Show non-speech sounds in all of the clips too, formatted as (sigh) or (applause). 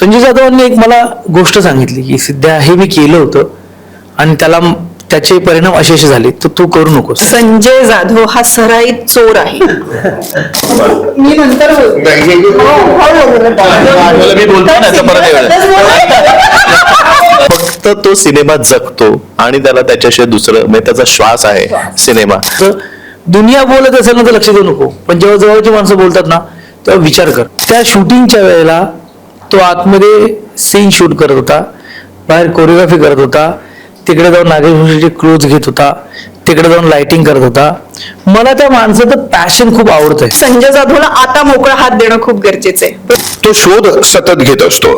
संजय जाधवांनी एक मला गोष्ट सांगितली की सध्या हे मी केलं होतं आणि त्याला त्याचे परिणाम असे असे झाले. तर तू करू नकोस. संजय जाधव हा सराईत चोर आहे. मी नंतर. हो, हो. फक्त तो सिनेमा जगतो आणि त्याला त्याच्याशिवाय दुसरं म्हणजे त्याचा श्वास आहे सिनेमा. तर दुनिया बोलत असेल ना तर लक्ष देऊ नको. पण जेव्हा जवळची माणसं बोलतात ना तेव्हा विचार कर. त्या शूटिंगच्या वेळेला तो आतमध्ये सीन शूट करत होता. बाहेर कोरिओग्राफी करत होता. तिकडे जाऊन नागेश भूषणचे क्लोज घेत होता. तिकडे जाऊन लाइटिंग करत होता. मला त्या माणसाचं पॅशन खूप आवडतंय. संजय जाधवला आता मोकळा हात देणं खूप गरजेचं आहे. तो शोध सतत घेत असतो.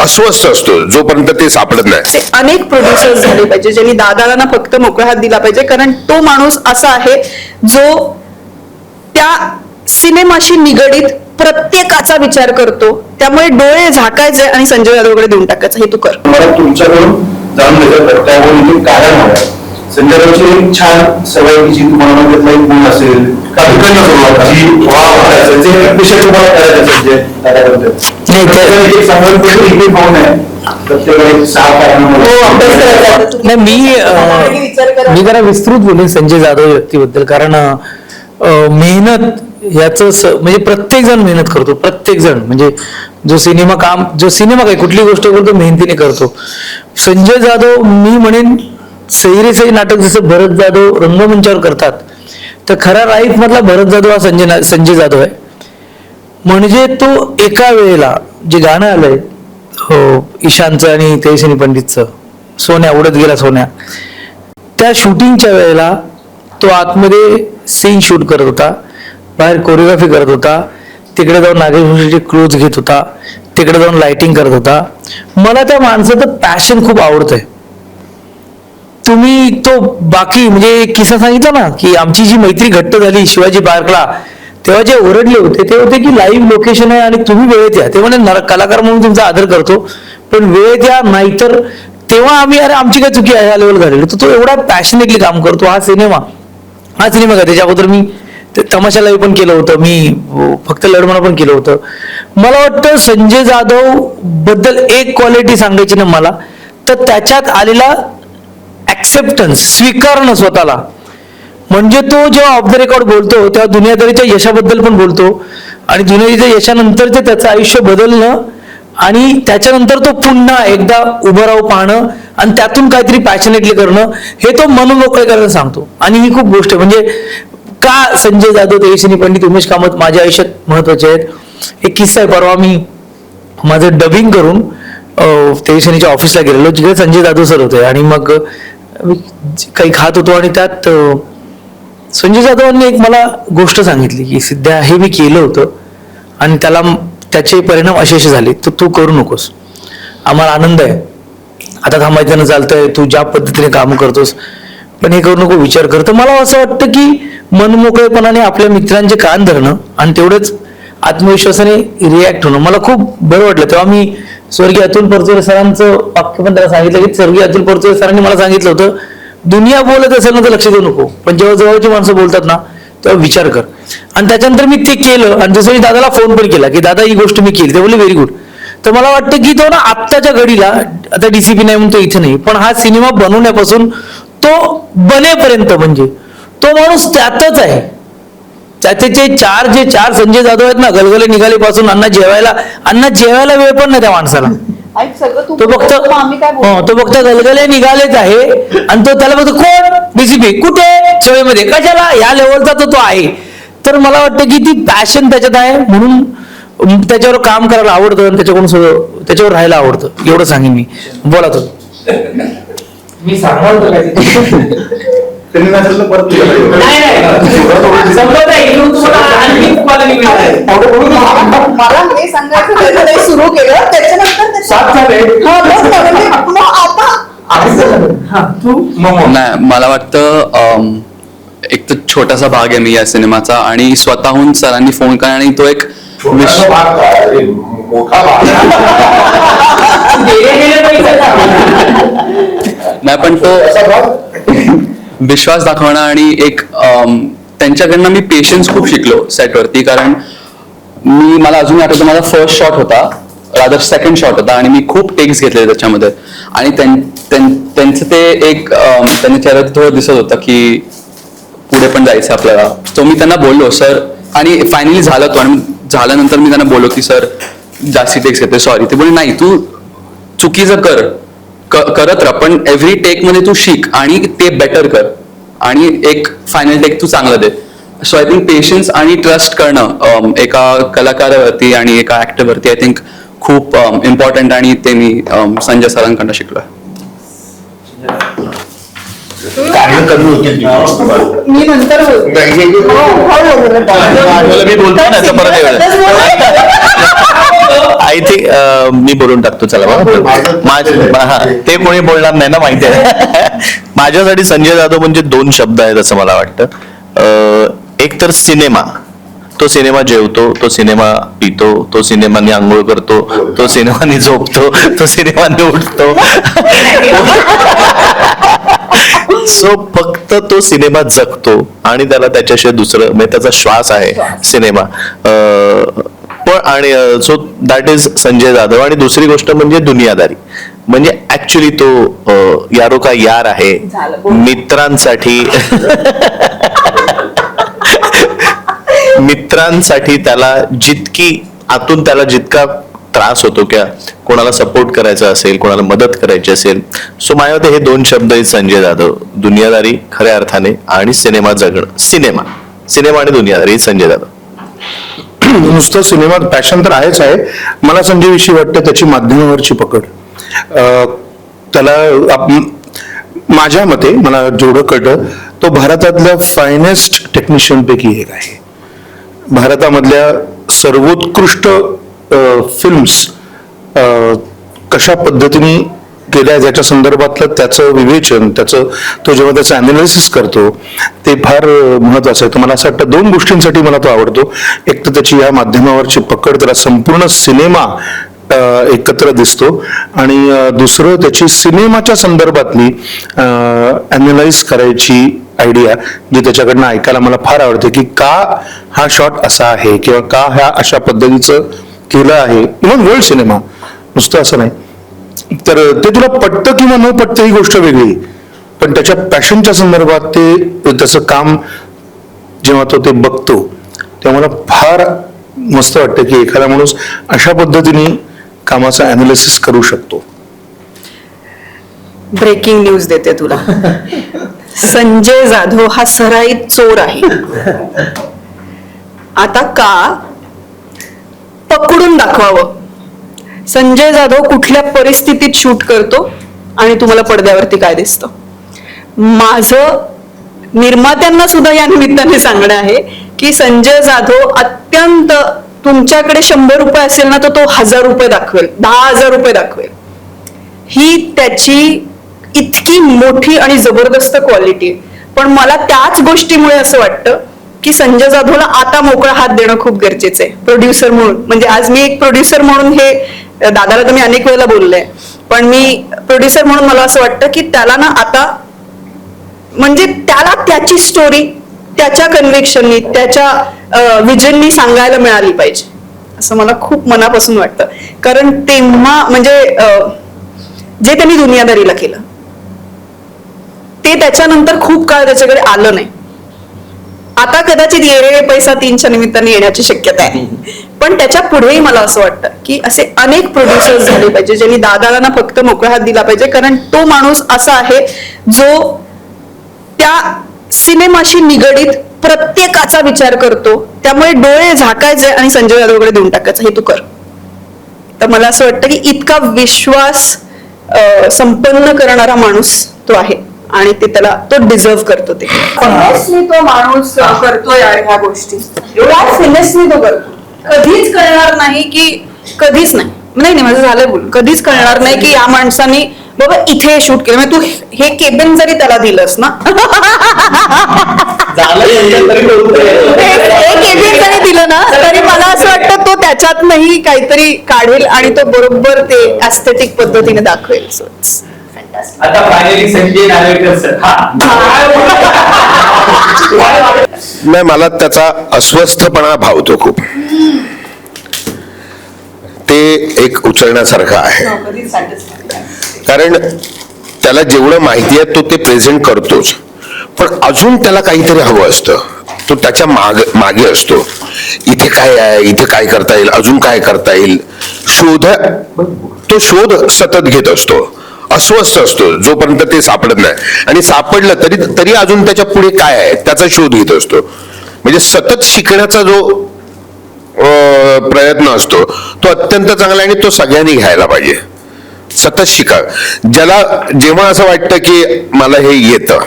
अस्वस्थ असतो. जोपर्यंत ते सापडत नाही. ते अनेक प्रोड्युसर्स झाले पाहिजे ज्यांनी दादाला ना फक्त मोकळा हात दिला पाहिजे. कारण तो माणूस असा आहे जो त्या सिनेमाशी निगडीत प्रत्येकाचा विचार करतो. त्यामुळे डोळे झाकायचे आणि संजय जाधवकडे देऊन टाकायचं. हे तू कर. मला तुमच्याकडून जाणून घ्यायचं कारण हवं संजय एक छान सवय की जी तुम्हाला एक गुण असेल. काही कधी जी विषय तुम्हाला करायचं संजय दादाबद्दल आहे. हो. नाही मी मी जरा विस्तृत बोलेन संजय जाधव व्यक्तीबद्दल. कारण मेहनत याच म्हणजे प्रत्येक जण मेहनत करतो प्रत्येक जण म्हणजे जो सिनेमा काम जो सिनेमा काय कुठली गोष्ट करतो मेहनतीने करतो. संजय जाधव मी म्हणेन सैरी नाटक जसं भरत जाधव रंगमंचावर करतात तर खरा लाईफ मधला भरत जाधव हा संजय ना- संजय जाधव आहे. म्हणजे तो एका वेळेला जे गाणं आलंय हो ईशानचं आणि तेजसिनी पंडितचं सोन्या उडत गेला सोन्या त्या शूटिंगच्या वेळेला तो आतमध्ये सीन शूट करत होता. बाहेर कोरिओग्राफी करत होता. तिकडे जाऊन नागेश क्लोज घेत होता. तिकडे जाऊन लाइटिंग करत होता. मला त्या माणसाचं पॅशन खूप आवडतंय. तुम्ही तो बाकी म्हणजे किस्सा सांगितला ना की आमची जी मैत्री घट्ट झाली शिवाजी पार्कला तेव्हा जे ओरडले होते ते होते की लाईव्ह लोकेशन आहे आणि तुम्ही वेळेत या. ते म्हणे कलाकार म्हणून तुमचा आदर करतो पण वेळेत या नाहीतर तेव्हा आम्ही अरे आमची काय चुकी आहे या लेवल घालेली तर तो एवढा पॅशनेटली काम करतो. हा सिनेमा हा सिनेमा का? त्याच्या अगोदर मी ते तमाशालाही पण केलं होतं मी फक्त लढमणा पण केलं होतं. मला वाटतं संजय जाधवबद्दल एक क्वालिटी सांगायची ना मला तर त्याच्यात आलेला ऍक्सेप्टन्स स्वीकारणं स्वतःला. म्हणजे तो जेव्हा ऑफ द रेकॉर्ड बोलतो तेव्हा दुनियादारीच्या यशाबद्दल पण बोलतो आणि दुनियाच्या यशानंतरचे त्याचं आयुष्य बदलणं आणि त्याच्यानंतर तो पुन्हा एकदा उभं राहू पाहणं आणि त्यातून काहीतरी पॅशनेटली करणं हे तो मनमोकळे करायला सांगतो. आणि ही खूप गोष्ट आहे. म्हणजे का संजय जाधव तेजस्वी पंडित उमेश कामत माझ्या आयुष्यात महत्त्वाचे आहेत? एक किस्सा आहे परवा मी माझं डबिंग करून तेजस्वीच्या ऑफिसला गेलेलो जिकडे संजय जाधव सर होते. आणि मग काही खात होतो आणि त्यात संजय जाधवांनी एक मला गोष्ट सांगितली की सध्या हे मी केलं होतं आणि त्याला त्याचे परिणाम असे असे झाले तर तू करू नकोस. आम्हाला आनंद आहे. आता थांबायचं चालतंय. तू ज्या पद्धतीने काम करतोस पण हे करू नको विचार कर. तर मला असं वाटतं की मनमोकळेपणाने आपल्या मित्रांचे कान धरणं आणि तेवढंच आत्मविश्वासाने रिॲक्ट होणं. मला खूप बरं वाटलं. तेव्हा मी स्वर्गीय अतुल परचुरे सरांचं वाक्य पण त्याला सांगितलं की स्वर्गीय अतुल परचुरे सरांनी मला सांगितलं होतं दुनिया बोलत असेल ना तर लक्ष देऊ नको पण जेव्हा जवळची माणसं बोलतात ना तेव्हा विचार कर. आणि त्याच्यानंतर मी ते केलं आणि दुसरी दादाला फोन पण केला की दादा ही गोष्ट मी केली. ते बोलले व्हेरी गुड तर मला वाटतं की तो ना आत्ताच्या घडीला आता डीसीपी नाही म्हणून तो इथे नाही पण हा सिनेमा बनवण्यापासून तो बनेपर्यंत म्हणजे तो माणूस त्यातच आहे. त्याचे जे चार जे चार संजय जाधव आहेत ना गलगले निघाले पासून अण्णा जेवायला अण्णा जेवायला वेळ पण नाही त्या माणसाला. तू फक्त? हो, तो फक्त गलगले निघालेच आहे आणि तो त्याला फक्त कोण? डीसीपी कुठे? सवयीमध्ये कशाला? या लेवलचा तो तो आहे. तर मला वाटतं की ती पॅशन त्याच्यात आहे म्हणून त्याच्यावर काम करायला आवडतं आणि त्याच्याकडून सगळं त्याच्यावर राहायला आवडतं. एवढं सांगेन मी. बोला तो मी काय? (laughs) त्यांनी नसेल तर परत तुझ्याकडे येऊ. नाही नाही संपत आहे इकडून तुम्हाला आणखी तुम्हाला निघणार आहे. मला हे सांगायचं त्याचं ते सुरू केलं त्याच्यानंतर ते- सात झाले. हा, बस ना, म्हणजे मग आता आधीच झालं. हा, तू मग मग. नाही मला वाटतं अम, एक तर छोटासा भाग आहे मी या सिनेमाचा आणि स्वतःहून सरांनी फोन करा आणि तो एक विश छोटासा भाग काय? अरे, मोठा भाग गेले गेले पैसे जा. नाही पण तो असा भाग विश्वास दाखवणं आणि एक त्यांच्याकडनं मी पेशन्स खूप शिकलो सेटवरती कारण मी मला अजून आठवतं माझा फर्स्ट शॉट होता रादर सेकंड शॉट होता आणि मी खूप टेक्स घेतले त्याच्यामध्ये. आणि त्यां- त्यां- त्यांचं ते एक त्यांनी त्यांच्या चेहऱ्यात थोडं दिसत होतं की पुढे पण जायचं आपल्याला. तो मी त्यांना बोललो सर आणि फायनली झालं तो आणि झाल्यानंतर मी त्यांना बोललो की सर जास्ती टेक्स घेते सॉरी ते बोलले नाही तू चुकीचं कर. करत राहा पण एव्हरी टेकमध्ये तू शिक आणि ते बेटर कर. आणि एक फायनल टेक तू चांगलं दे. सो आय थिंक पेशन्स आणि ट्रस्ट करणं अं, एका कलाकारावरती आणि एका ऍक्टरवरती आय थिंक खूप इम्पॉर्टंट आणि ते मी अं, संजय सरांकडनं शिकलोय. होती मी नंतर बोलते. हो, हो, बोलते. मला मी बोलतो ना परत आय थिंक मी बोलून टाकतो चला हा, ते कोणी बोलणार नाही ना माहिती आहे. (laughs) माझ्यासाठी संजय जाधव म्हणजे दोन शब्द आहेत असं मला वाटतं. एक तर सिनेमा. तो सिनेमा जेवतो तो सिनेमा पितो तो सिनेमाने आंघोळ करतो तो सिनेमाने झोपतो तो सिनेमाने उठतो. (laughs) सो फक्त तो सिनेमा जगतो आणि त्याला त्याच्याशिवाय दुसरं म्हणजे त्याचा श्वास आहे सिनेमा. पण आणि so that is Sanjay Jadhav. आणि दुसरी गोष्ट म्हणजे दुनियादारी. म्हणजे ऍक्च्युली तो यारो का यार आहे. मित्रांसाठी मित्रांसाठी त्याला जितकी आतून त्याला जितका त्रास होतो किंवा कोणाला सपोर्ट करायचा असेल कोणाला मदत करायची असेल. सो माझ्या मते हे दोन शब्द आहेत संजय जाधव. दुनियादारी खऱ्या अर्थाने आणि सिनेमा जगणं. सिनेमा. सिनेमा आणि दुनियादारी संजय जाधव. नुसतं सिनेमात पॅशन तर आहेच आहे. मला संजयविषयी वाटतं त्याची माध्यमावरची पकड. त्याला आप- माझ्या मते मला जेवढं कळतं तो भारतातल्या फायनेस्ट टेक्निशियनपैकी एक आहे. भारतामधल्या सर्वोत्कृष्ट फिल्म्स कशा पद्धतीने केल्या ज्याच्या संदर्भातलं त्याचं विवेचन त्याचं तो जेव्हा त्याचं अनालिसिस करतो ते फार महत्वाचं आहे. तर मला असं वाटतं दोन गोष्टींसाठी मला तो आवडतो. एक तर त्याची या माध्यमावरची पकड त्याला संपूर्ण सिनेमा एकत्र दिसतो. आणि दुसरं त्याची सिनेमाच्या संदर्भातली अनालाइज करायची आयडिया जी त्याच्याकडनं ऐकायला मला फार आवडते की का हा शॉट असा आहे किंवा का ह्या अशा पद्धतीचं केलं आहे. Even world cinema. नुसतं असं नाही. तर ते तुला पटतं किंवा न पटतं ही गोष्ट वेगळी. पण त्याच्या पॅशनच्या संदर्भात ते त्याचं काम जेव्हा तो ते बघतो तेव्हा मला फार मस्त वाटतं की एखादा माणूस अशा पद्धतीने कामाचा अनालिसिस करू शकतो. ब्रेकिंग न्यूज देते तुला. संजय जाधव हा सराईत चोर आहे. आता का पकडून दाखवावं? संजय जाधव कुठल्या परिस्थितीत शूट करतो आणि तुम्हाला पडद्यावरती काय दिसतं? माझं निर्मात्यांना सुद्धा या निमित्ताने सांगणं आहे की संजय जाधव अत्यंत तुमच्याकडे शंभर रुपये असेल ना तर तो हजार रुपये दाखवेल दहा हजार रुपये दाखवेल. ही त्याची इतकी मोठी आणि जबरदस्त क्वालिटी पण मला त्याच गोष्टीमुळे असं वाटतं की संजय जाधवला आता मोकळा हात देणं खूप गरजेचं आहे. प्रोड्युसर म्हणून म्हणजे आज मी एक प्रोड्युसर म्हणून हे दादाला तर मी अनेक वेळेला बोलले. पण मी प्रोड्युसर म्हणून मला असं वाटतं की त्याला ना आता म्हणजे त्याला त्याची स्टोरी त्याच्या कन्व्हिक्शननी त्याच्या विजननी सांगायला मिळाली पाहिजे. असं मला खूप मनापासून वाटतं. कारण तेव्हा म्हणजे जे त्यांनी दुनियादारीला केलं ते त्याच्यानंतर खूप काळ त्याच्याकडे आलं नाही. आता कदाचित ये पैसा तीनच्या निमित्ताने येण्याची शक्यता आहे. पण त्याच्या पुढेही मला असं वाटतं की असे अनेक प्रोड्युसर्स झाले पाहिजे ज्यांनी दादाला ना फक्त मोकळा हात दिला पाहिजे. कारण तो माणूस असा आहे जो त्या सिनेमाशी निगडीत प्रत्येकाचा विचार करतो. त्यामुळे डोळे झाकायचे आणि संजय जाधवकडे देऊन टाकायचं. हे तू कर. तर मला असं वाटतं की इतका विश्वास संपन्न करणारा माणूस तो आहे. आणि ते त्याला तो डिझर्व करतो ते. फिनेसनी तो माणूस करतोय यार ह्या गोष्टी. एवढ्या फिनेसनी तो करतो. कधीच कळणार नाही की कधीच नाही. नाही नाही माझं झालंय बोल. कधीच कळणार नाही की या माणसाने बाबा इथे शूट केलं. म्हणजे तू हे केबिन जरी त्याला दिलंस ना. हे केबिन जरी दिलं ना तरी मला असं वाटतं तो त्याच्यातनही काहीतरी काढेल आणि तो बरोबर ते ऍस्थेटिक पद्धतीने दाखवेल. आता फायनली संजय नार्वेकर सर. नाही मला त्याचा अस्वस्थपणा भावतो खूप. ते एक उचलण्यासारखं आहे. कारण त्याला जेवढं माहिती आहे तो ते प्रेझेंट करतोच. पण अजून त्याला काहीतरी हवं असतं. तो त्याच्या माग मागे असतो. इथे काय आहे इथे काय करता येईल अजून काय करता येईल? शोध तो शोध सतत घेत असतो. अस्वस्थ असतो जोपर्यंत ते सापडत नाही. आणि सापडलं तरी तरी अजून त्याच्या पुढे काय आहे त्याचा शोध घेत असतो. म्हणजे सतत शिकण्याचा जो प्रयत्न असतो तो अत्यंत चांगला आणि तो सगळ्यांनी घ्यायला पाहिजे. सतत शिका. ज्याला जेव्हा असं वाटतं की मला हे येतं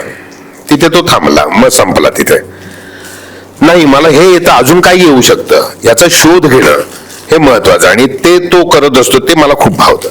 तिथे तो थांबला मग संपला तिथे. नाही मला हे येतं अजून काय येऊ शकतं. याचा शोध घेणं हे महत्वाचं आणि ते तो करत असतो ते मला खूप भावतं.